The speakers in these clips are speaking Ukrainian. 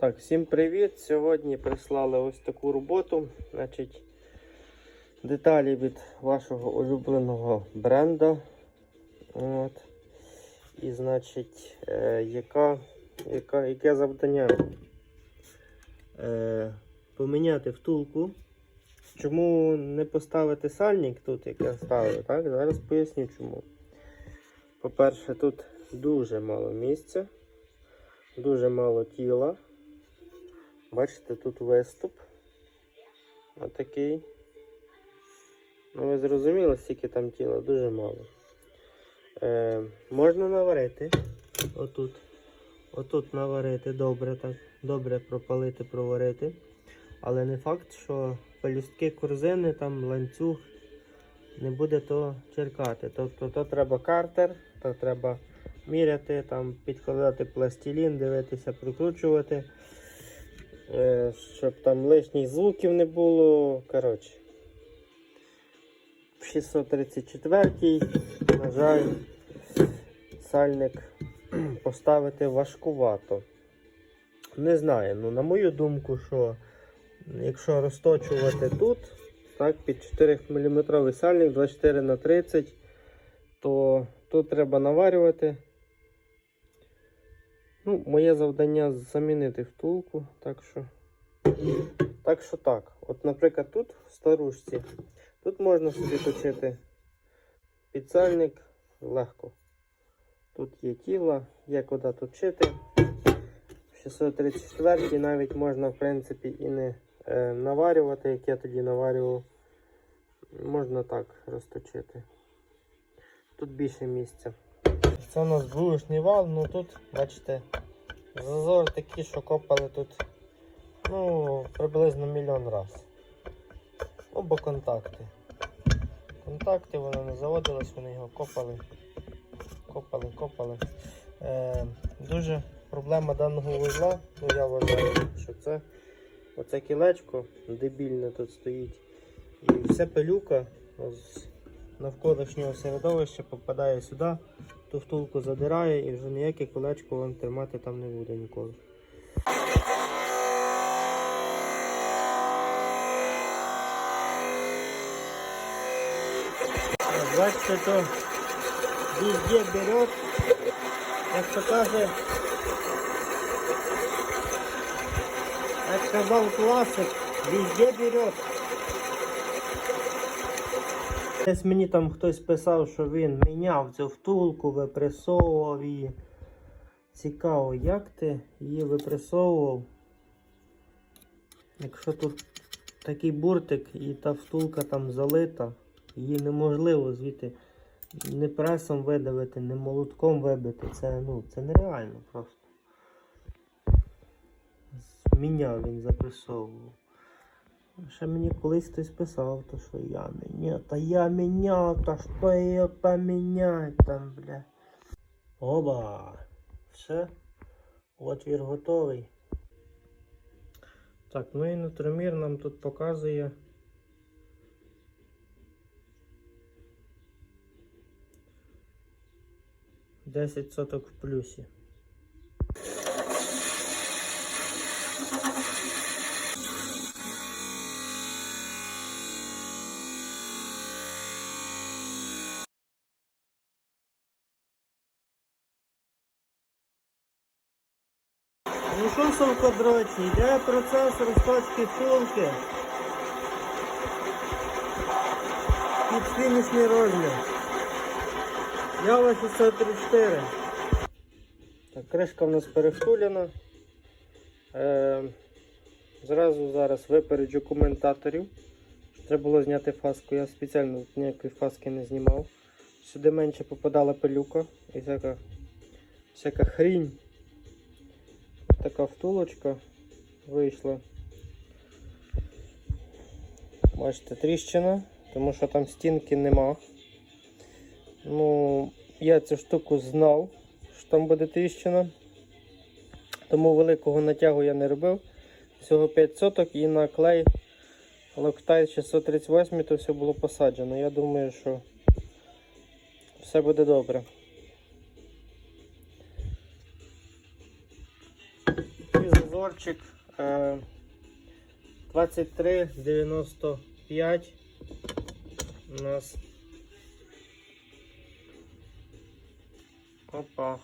Так, всім привіт! Сьогодні прислали ось таку роботу. Значить, деталі від вашого улюбленого бренда. От. І, значить, е, яка, яка, яке завдання? Е, поміняти втулку. Чому не поставити сальник тут, як я ставив, так? Зараз поясню чому. По-перше, тут дуже мало місця, дуже мало тіла. Бачите, тут виступ. Отакий. Ну, ви зрозуміли, скільки там тіла, дуже мало. Е, можна наварити. Отут. Отут наварити добре, так. Добре пропалити, проварити. Але не факт, що пелюстки корзини, там ланцюг не буде то черкати. Тобто то треба картер, то треба міряти, там підкладати пластилін, дивитися, прикручувати. Е, щоб там лишніх звуків не було. Коротше. В 634 на жаль, сальник поставити важкувато. Не знаю, ну на мою думку, що якщо розточувати тут, так, під 4 мм сальник 24 на 30 то тут треба наварювати. Ну, моє завдання замінити втулку, так що. Так що так. От, наприклад, тут в старушці, тут можна собі точити підсальник легко. Тут є тіло, є куди точити. В 634 навіть можна, в принципі, і не е, наварювати, як я тоді наварював. Можна так розточити. Тут більше місця. Це у нас двушний вал, ну тут, бачите, зазор такий, що копали тут ну, приблизно мільйон раз. Ну, бо контакти. Контакти, воно не заводилось, вони його копали. Копали, копали. Е, дуже проблема даного вузла, ну я вважаю, що це оце кілечко дебільне тут стоїть. І вся пилюка з навколишнього середовища попадає сюди, ту втулку задирає і вже ніяке колечко вам тримати там не буде ніколи. Бачите, то везде берет, як то каже, як сказав класик, везде берет. Десь мені там хтось писав, що він міняв цю втулку, випресовував її. Цікаво, як ти її випресовував? Якщо тут такий буртик і та втулка там залита, її неможливо звідти не пресом видавити, не молотком вибити. Це, ну, це нереально просто. Міняв він запресовував. Ще мені колись хтось писав, то що я міняв, та я міняв, та що її поміняти там, бля. Оба! Все. Отвір готовий. Так, ну і нутромір нам тут показує. Десять соток в плюсі. Що, совкодрочні, йде процес розточки втулки під фінішний розмір. Ява 634. Так, кришка в нас перевтулена. Е, зразу зараз випереджу коментаторів. Треба було зняти фаску. Я спеціально ніякої фаски не знімав. Сюди менше попадала пилюка і всяка, всяка хрінь. Така втулочка вийшла. Бачите, тріщина, тому що там стінки нема. Ну, я цю штуку знав, що там буде тріщина. Тому великого натягу я не робив. Всього 5 соток і на клей Loctite 638 то все було посаджено. Я думаю, що все буде добре. Зазорчик е, 23,95 у нас. Опа.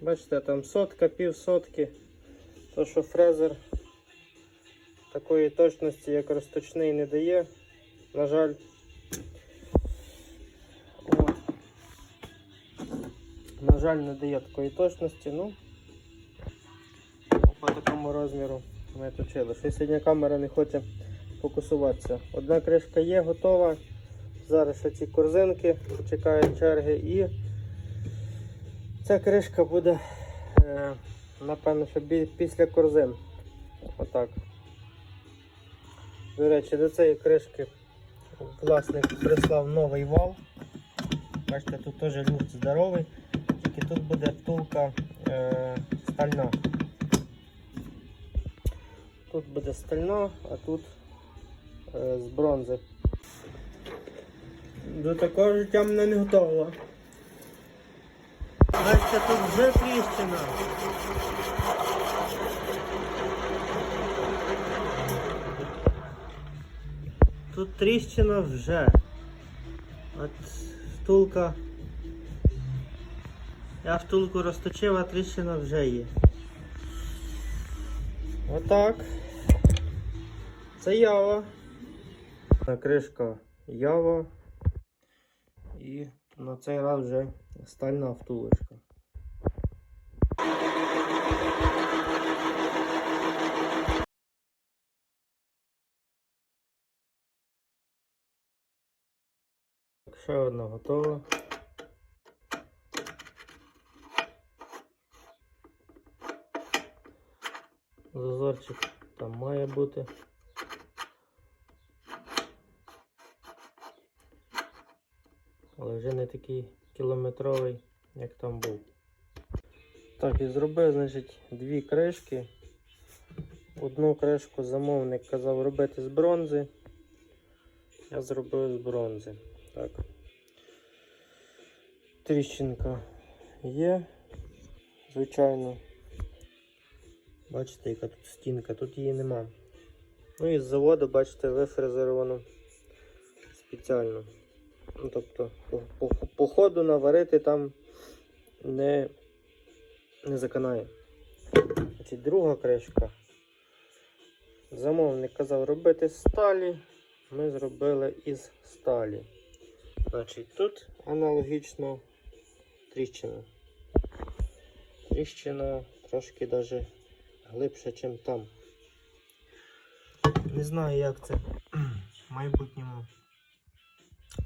Бачите, там сотка, пів сотки. То, що фрезер такої точності, як розточний, не дає. На жаль. На жаль, не дає такої точності, ну по такому розміру ми точили. Що сьогодні камера не хоче фокусуватися. Одна кришка є готова. Зараз ці корзинки чекають черги і ця кришка буде, е, напевно, що після корзин. Отак. До речі, до цієї кришки власник прислав новий вал. Бачите, тут теж люфт здоровий, тільки тут буде втулка е, стальна. Тут буде стальна, а тут е, з бронзи. До такого життя мене не готово. Бачите, тут вже тріщина. Тут тріщина вже. От втулка. Я втулку розточив, а тріщина вже є. Отак. Це ява. Кришка ява. І на цей раз вже стальна втулочка. Ще одна готова. Зазорчик там має бути. Але вже не такий кілометровий, як там був. Так, і зробив, значить, дві кришки. Одну кришку замовник казав робити з бронзи. Я зробив з бронзи. Так. Тріщинка є, звичайно. Бачите, яка тут стінка, тут її нема. Ну і з заводу, бачите, вифрезеровано спеціально. Ну, тобто, по, по, по ходу наварити там не, не заканає. Значить, друга кришка. Замовник казав робити з сталі. Ми зробили із сталі. Значить, тут аналогічно тріщина. Тріщина трошки даже глибше, ніж там. Не знаю, як це в майбутньому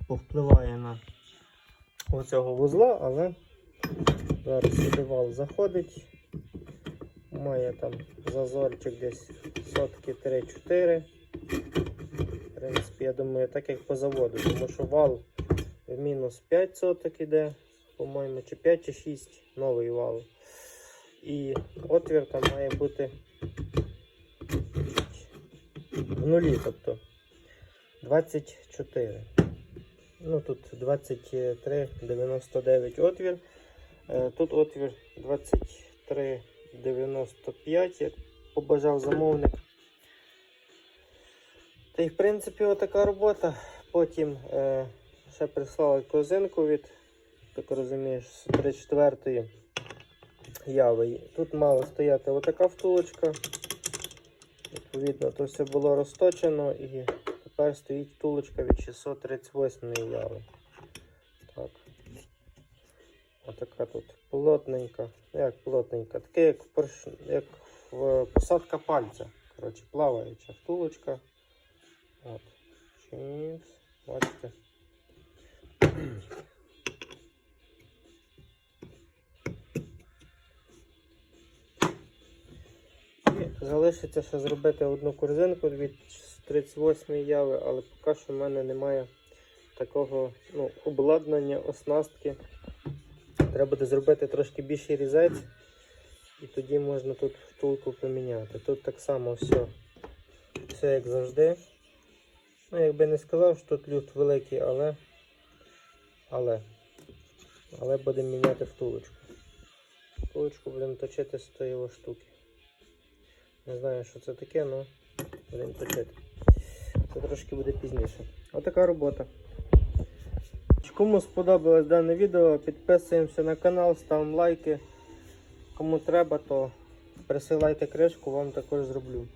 повпливає на оцього вузла, але зараз сюди вал заходить. Має там зазорчик десь сотки 3-4. В принципі, я думаю, так як по заводу, тому що вал в мінус 5 соток іде, по-моєму, чи 5 чи 6 новий вал. І отвір там має бути в нулі, тобто 24. Ну тут 23,99 отвір. Е, Тут отвір 23,95, як побажав замовник. Та й в принципі отака робота. Потім е, ще прислали корзинку від, так розумієш, з 34 яви. Тут мала стояти отака втулочка. Відповідно, то все було розточено і тепер стоїть втулочка від 638 яви. Так. Отака тут плотненька. Ну, Як плотненька? Таке як, порш... як в посадка пальця. Коротше, плаваюча втулочка. І ще зробити одну корзинку від 38 яви, але поки що в мене немає такого ну, обладнання, оснастки. Треба буде зробити трошки більший різець, і тоді можна тут втулку поміняти. Тут так само все, все як завжди. Ну, якби не сказав, що тут люфт великий, але. Але. але будемо міняти втулочку. Втулочку будемо точити з тої штуки. Не знаю, що це таке, але будемо точити. Це трошки буде пізніше. Отака робота. Кому сподобалось дане відео, підписуємося на канал, ставимо лайки. Кому треба, то присилайте кришку, вам також зроблю.